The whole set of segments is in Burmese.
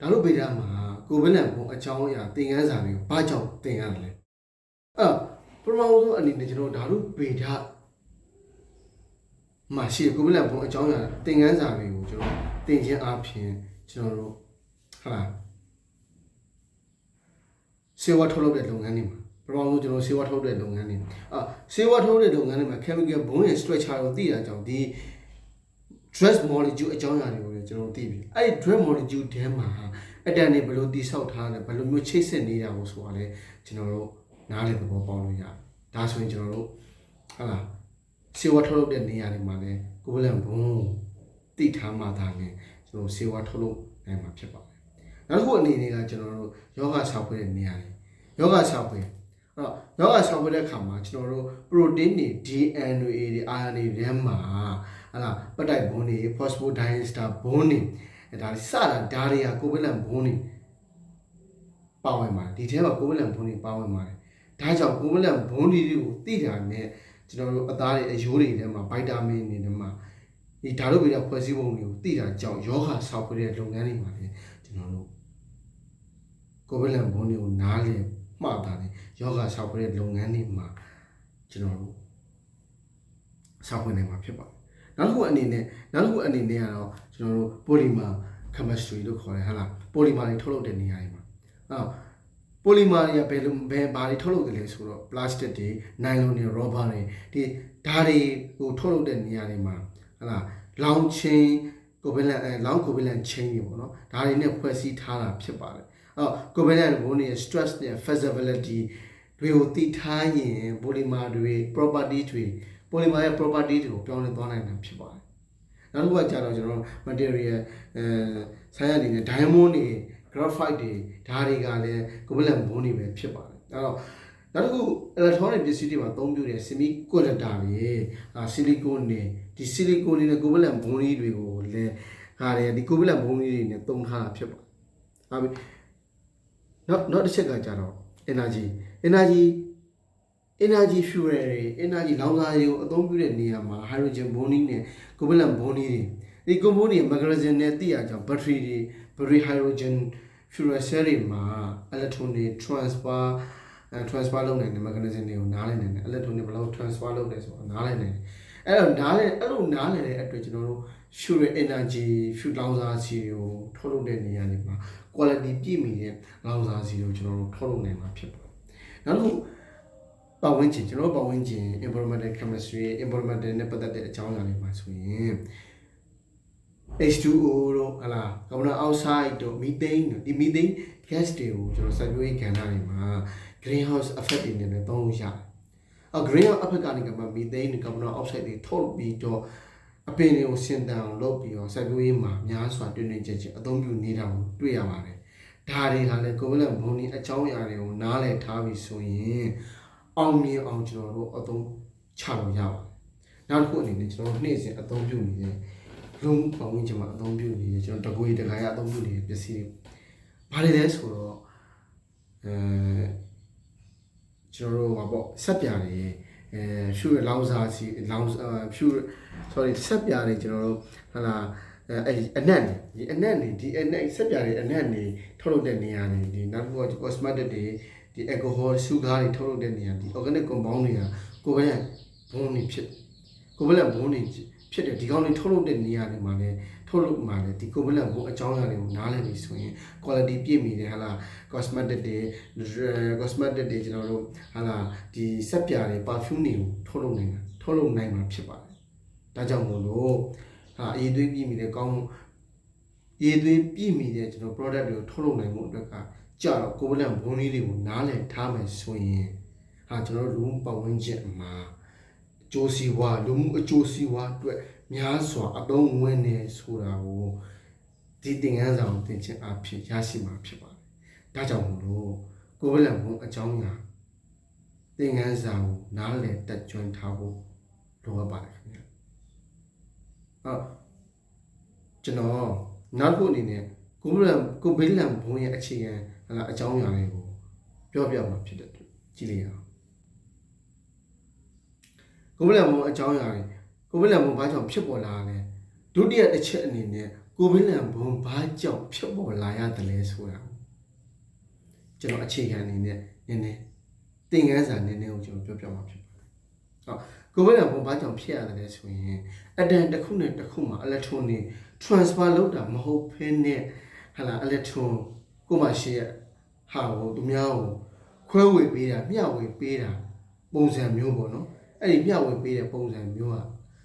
ဒါတို့ဗေဒမှာကိုဗစ်လန်ဘုံအကြောင်းအရာသင်ခန်းစာတွေကိုဘာကြောင့်သင်ရတယ်လဲအဲ့ပထမဆုံးအနေနဲ့ကျွန်တော်ဒါတို့ဗေဒမှာရှိတဲ့ကိုဗစ်လန်ဘုံအကြောင်းအရာသင်ခန်းစာတွေကိုကျွန်တော်သင်ခြင်းအပြင်ကျွန်တော်တို့ဟာလားစေဝါထုတ်လုပ်တဲ့လုပ်ငန်းတွေမှာပထမဆုံးကျွန်တော်စေဝါထုတ်တဲ့လုပ်ငန်းတွေအာစေဝါထုတ်တဲ့လုပ်ငန်းတွေမှာ chemical bone and structure ကိုသိတာကြောင့်ဒီ dress molecule အကြောင်းအရာတွေကို လည်းကျွန်တော်သိပြီအဲ့ဒီ dress molecule ထဲမှာအတန်တွေဘယ်လိုတိဆောက်ထားလဲဘယ်လိုမျိုးချိတ်ဆက်နေတာကိုဆိုတာလည်းကျွန်တော်တို့နားလည်သဘောပေါက်လို့ရတယ်ဒါဆိုရင်ကျွန်တော်တို့ဟာလားစေဝါထုတ်လုပ်တဲ့နေရာတွေမှာလည်းကိုယ်လန်ဘုံတိထားမှသာလည်းကျွန်တော်စေဝါထုတ်လုပ်နိုင်မှာဖြစ်ပါတယ်နောက်တစ်ခုအနေနဲ့ကကျွန်တော်တို့ယောဂဆောက်ဖွဲ့တဲ့နေရာတွေယောဂဆောက်ဖွဲ့အဲ့တော့ယောဂဆောက်ဖွဲ့တဲ့အခါမှာကျွန်တော်တို့ protein တွေ DNA တွေ RNA တွေထဲမှာ ဟလာပက်တိုက်ဘုန်းတွေ phosphodiester ဘုန်းတွေအဲဒါစတာဒါတွေကကိုဗလန်ဘုန်းတွေပါဝင်ပါတယ်ဒီထဲမှာကိုဗလန်ဘုန်းတွေပါဝင်ပါတယ်ဒါကြောင့်ကိုဗလန်ဘုန်းတွေကိုသိတာနဲ့ကျွန်တော်တို့အသားတွေအယိုးတွေထဲမှာဗိုက်တာမင်တွေထဲမှာဒီဓာတ်တို့ဗေဒဖွဲ့စည်းပုံတွေကိုသိတာကြောင့်ယောဂဆောက်ဖွဲ့တဲ့လုပ်ငန်းတွေမှာလည်းကျွန်တော်တို့ကိုဗလန်ဘုန်းတွေကိုနားလည်မှတ်တာလေယောဂဆောက်ဖွဲ့တဲ့လုပ်ငန်းတွေမှာကျွန်တော်တို့ဆောက်ဖွဲ့နိုင်မှာဖြစ်ပါတယ် နောက်တစ်ခုအနေနဲ့နောက်တစ်ခုအနေနဲ့ကတော့ကျွန်တော်တို့ polymer chemistry လို့ခေါ်တယ်ဟာလား polymer တွေထုတ်လုပ်တဲ့နေရာတွေမှာအဲ့တော့ polymer တွေကဘယ်လိုဘယ်ဘာတွေထုတ်လုပ်တယ်လဲဆိုတော့ plastic တွေ nylon တွေ rubber တွေဒီဓာတ်တွေကိုထုတ်လုပ်တဲ့နေရာတွေမှာဟာလားလောင်ချင်းကိုဗလန်အဲလောင်ကိုဗလန်ချင်းတွေပေါ့နော်ဒါတွေနဲ့ဖွဲ့စည်းထားတာဖြစ်ပါတယ်အဲ့တော့ကိုဗလန်ဘုန်းတွေ stress နဲ့ flexibility တွေကိုတည်ထားရင် polymer တွေ property တွေ polymer ရဲ့ property တွေကိုပြောင်းလဲသွားနိုင်တာဖြစ်ပါတယ်နောက်တစ်ခုကကြတော့ကျွန်တော် material အဲဆိုင်းရအနေနဲ့ diamond တွေ graphite တွေဒါတွေကလည်းကိုဗလန်ဘုန်းတွေပဲဖြစ်ပါတယ်အဲ့တော့နောက်တစ်ခု electronic ပစ္စည်းတွေမှာအသုံးပြုတဲ့ semiconductor တွေအာ silicon တွေဒီ silicon တွေနဲ့ကိုဗလန်ဘုန်းတွေကိုလည်းဟာတယ်ဒီကိုဗလန်ဘုန်းတွေနဲ့သုံးထားတာဖြစ်ပါတယ်ဟုတ်ပြီနောက်နောက်တစ်ချက်ကကြတော့ energy energy energy fuel တွေ energy လောင်စာတွေကိုအသုံးပြုတဲ့နေရာမှာ hydrogen bonding နဲ့ covalent bonding တွေဒီ compound တွေ magnesium နဲ့တိရကြောင့် battery တွေ battery hydrogen fuel cell တွေမှာ electron တွေ transfer အဲ transfer လုပ်နိုင်တယ် magnesium တွေကိုနားလည်နိုင်တယ် electron တွေဘယ်လောက် transfer လုပ်တယ်ဆိုတာနားလည်နိုင်တယ်အဲ့တော့နားလည်အဲ့လိုနားလည်တဲ့အတွက်ကျွန်တော်တို့ fuel energy fuel လောင်စာစီကိုထုတ်လုပ်တဲ့နေရာတွေမှာ quality ပြည့်မီတဲ့လောင်စာစီကိုကျွန်တော်တို့ထုတ်လုပ်နိုင်မှာဖြစ်ပါတယ် နောက်တစ်ခုပတ်ဝန်းကျင်ကျွန်တော်တို့ပတ်ဝန်းကျင် environmental chemistry environmental နဲ့ပတ်သက်တဲ့အကြောင်းအရာတွေမှာဆိုရင် H2O တို့ဟလာကာဗွန်ဒိုင်အောက်ဆိုက်တို့မီသိန်းတို့ဒီမီသိန်း gas တွေကိုကျွန်တော်စိုက်ပျိုးရေးကဏ္ဍတွေမှာ greenhouse effect တွေနဲ့လည်းသုံးလို့ရတယ်။အော် greenhouse effect ကနေကမှမီသိန်းနဲ့ကာဗွန်ဒိုင်အောက်ဆိုက်တွေထုတ်ပြီးတော့အပင်တွေကိုစင်တန်အောင်လုပ်ပြီးတော့စိုက်ပျိုးရေးမှာများစွာတွင်တွင်ကျကျအသုံးပြုနေတာကိုတွေ့ရပါတယ်။ ဒါတွေကလည်းကိုဗလန်ဘုံဒီအကြောင်းအရာတွေကိုနားလည်ထားပြီးဆိုရင်အောင်မြင်အောင်ကျွန်တော်တို့အသုံးချလို့ရပါတယ်။နောက်တစ်ခုအနေနဲ့ကျွန်တော်တို့နေ့စဉ်အသုံးပြုနေတဲ့လုံးပေါင်းချင်မှာအသုံးပြုနေတယ်ကျွန်တော်တကွေတခါရအသုံးပြုနေတဲ့ပစ္စည်းတွေဘာတွေလဲဆိုတော့အဲကျွန်တော်တို့ဟာပေါ့ဆက်ပြာတွေအဲဖြူရလောင်စာစီလောင်ဖြူ sorry ဆက်ပြာတွေကျွန်တော်တို့ဟာလာ အဲအနက်နေဒီအနက်နေဒီအနက်ဆက်ပြာတွေအနက်နေထုတ်လုပ်တဲ့နေရာနေဒီနောက်တစ်ခုက cosmetic တွေဒီ alcohol sugar တွေထုတ်လုပ်တဲ့နေရာဒီ organic compound တွေကကိုယ်ပဲဘုံနေဖြစ်ကိုယ်ပဲဘုံနေဖြစ်တယ်ဒီကောင်းတွေထုတ်လုပ်တဲ့နေရာတွေမှာလည်းထုတ်လုပ်မှာလည်းဒီကိုယ်ပဲဘုံအကြောင်းအရာတွေကိုနားလည်ပြီဆိုရင် quality ပြည့်မီတယ်ဟာလား cosmetic တွေ cosmetic တွေကျွန်တော်တို့ဟာလားဒီဆက်ပြာတွေ perfume တွေကိုထုတ်လုပ်နိုင်တာထုတ်လုပ်နိုင်မှာဖြစ်ပါတယ်ဒါကြောင့်မို့လို့ ဟာအရေးသွေးပြည့်မီတဲ့ကောင်းရေးသွေးပြည့်မီတဲ့ကျွန်တော် product တွေကိုထုတ်လုပ်နိုင်မှုအတွက်ကကြတော့ကိုယ်လန့်ဘုံလေးတွေကိုနားလည်ထားမယ်ဆိုရင်ဟာကျွန်တော်တို့လူမှုပတ်ဝန်းကျင်မှာအကျိုးစီးပွားလူမှုအကျိုးစီးပွားအတွက်များစွာအသုံးဝင်နေဆိုတာကိုဒီသင်ခန်းစာကိုသင်ခြင်းအဖြစ်ရရှိမှာဖြစ်ပါတယ်။ဒါကြောင့်မို့လို့ကိုယ်လန့်ဘုံအကြောင်းအရာသင်ခန်းစာကိုနားလည်တက်ကြွထားဖို့လိုအပ်ပါတယ်ခင်ဗျာ။အော် ကျွန်တော်နောက်ခုအနေနဲ့ကိုယ်လန့်ကိုဘေးလန့်ဘုံရဲ့အခြေခံဟလာအကြောင်းအရာတွေကိုပြောပြမှာဖြစ်တဲ့အတွက်ကြည့်လိုက်ရအောင်ကိုဗလန်ဘုံအကြောင်းအရာတွေကိုဗလန်ဘုံဘာကြောင့်ဖြစ်ပေါ်လာလဲဒုတိယတစ်ချက်အနေနဲ့ကိုကိုဗစ်လန်ဘုံဘာကြောင့်ဖြစ်ပေါ်လာရတယ်လဲဆိုတာကိုကျွန်တော်အခြေခံအနေနဲ့နည်းနည်းသင်ခန်းစာနည်းနည်းကိုကျွန်တော်ပြောပြမှာဖြစ်ပါတယ် ဟုတ်ကိုဗစ်လန်ဘုံဘာကြောင့်ဖြစ်ရတယ်လဲဆိုရင်အတန်တစ်ခုနဲ့တစ်ခုမှာ electron တွေ transfer လုပ်တာမဟုတ်ဘဲနဲ့ဟာလာ electron ကိုမှရှိရဟာကိုသူများကိုခွဲဝေပေးတာမျှဝေပေးတာပုံစံမျိုးပေါ့နော်အဲ့ဒီမျှဝေပေးတဲ့ပုံစံမျိုးဟာ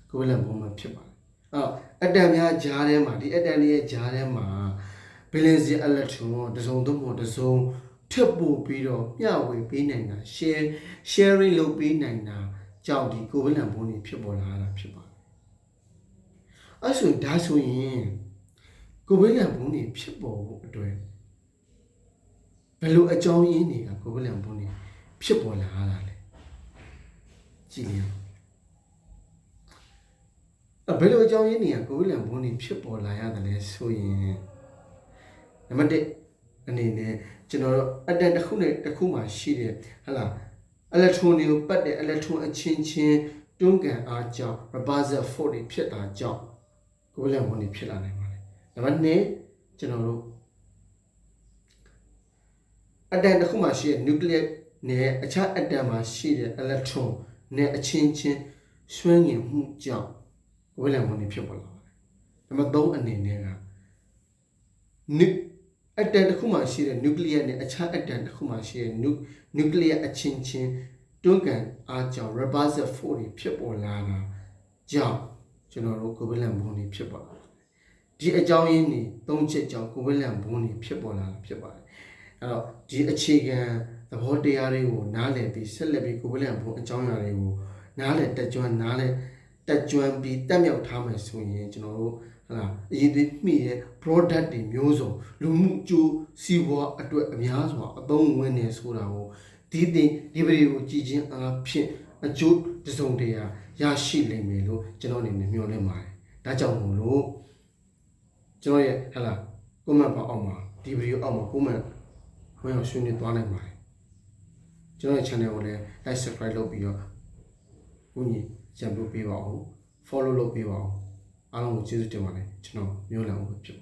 ကိုဗစ်လန်ဘုံမှာဖြစ်ပါတယ်အဲ့တော့အတန်များဂျားထဲမှာဒီအတန်တွေရဲ့ဂျားထဲမှာ balance electron တစ်စုံသုံးဖို့တစ်စုံထပ်ပို့ပြီးတော့မျှဝေပေးနိုင်တာ share sharing လုပ်ပေးနိုင်တာ ကြောင့်ဒီကိုဗစ်လန်ဘုံတွေဖြစ်ပေါ်လာတာဖြစ်ပါတယ်အဲ့ဆိုရင်ဒါဆိုရင်ကိုဗစ်လန်ဘုံတွေဖြစ်ပေါ်ဖို့အတွက်ဘယ်လိုအကြောင်းရင်းတွေကကိုဗစ်လန်ဘုံတွေဖြစ်ပေါ်လာတာလဲကြည့်လိုက်အဲ့ဘယ်လိုအကြောင်းရင်းတွေကကိုဗစ်လန်ဘုံတွေဖြစ်ပေါ်လာရတယ်လဲဆိုရင်နံပါတ်1အနေနဲ့ကျွန်တော်တို့အတန်တစ်ခုနဲ့တစ်ခုမှရှိတဲ့ဟလာ အီလက်ထရွန်တွေကိုပတ်တဲ့အီလက်ထရွန်အချင်းချင်းတွန်းကန်အားကြောင့် repulsive force တွေဖြစ်တာကြောင့်ကိုယ်လည်းဝန်တွေဖြစ်လာနိုင်ပါတယ်နံပါတ်2ကျွန်တော်တို့အတန်တစ်ခုမှရှိတဲ့ nuclear နဲ့အခြားအတန်မှာရှိတဲ့ electron နဲ့အချင်းချင်းဆွဲငင်မှုကြောင့်ကိုယ်လည်းဝန်တွေဖြစ်ပေါ်လာပါတယ်နံပါတ်3အနေနဲ့က nu အတန်တစ်ခုမှရှိတဲ့ nuclear နဲ့အခြားအတန်တစ်ခုမှရှိတဲ့ nu nuclear အချင်းချင်းတွန်းကန်အားကြောင့် repulsive force တွေဖြစ်ပေါ်လာတာကြောင့်ကျွန်တော်တို့ covalent bond တွေဖြစ်ပေါ်လာတယ်ဒီအကြောင်းရင်းတွေသုံးချက်ကြောင့် covalent bond တွေဖြစ်ပေါ်လာတာဖြစ်ပါတယ်အဲ့တော့ဒီအခြေခံသဘောတရားတွေကိုနားလည်ပြီးဆက်လက်ပြီး covalent bond အကြောင်းအရာတွေကိုနားလည်တက်ကြွနားလည်တက်ကြွပြီးတက်မြောက်ထားမယ်ဆိုရင်ကျွန်တော်တို့ ဟလာအရေးသေးမိရဲ့ product တွေမျိုးစုံလူမှုအကျိုးစီးပွားအတွက်အများစွာအသုံးဝင်နေဆိုတာကိုဒီတင်ဒီဗီဒီယိုကြည့်ခြင်းအားဖြင့်အကျိုးတစုံတရာရရှိလိမ့်မယ်လို့ကျွန်တော်အနေနဲ့မျှော်လင့်ပါတယ်ဒါကြောင့်မို့လို့ကျွန်တော်ရဲ့ဟလာ comment ပါအောက်မှာဒီဗီဒီယိုအောက်မှာ comment ဝင်အောင်ဆွေးနွေးသွားနိုင်ပါတယ်ကျွန်တော်ရဲ့ channel ကိုလည်း like subscribe လုပ်ပြီးတော့ဦးညီကြံလို့ပေးပါဦး follow လုပ်ပေးပါဦး အားလုံးကိုကျေးဇူးတင်ပါတယ်ကျွန်တော်မျိုးလောင်ဖြစ်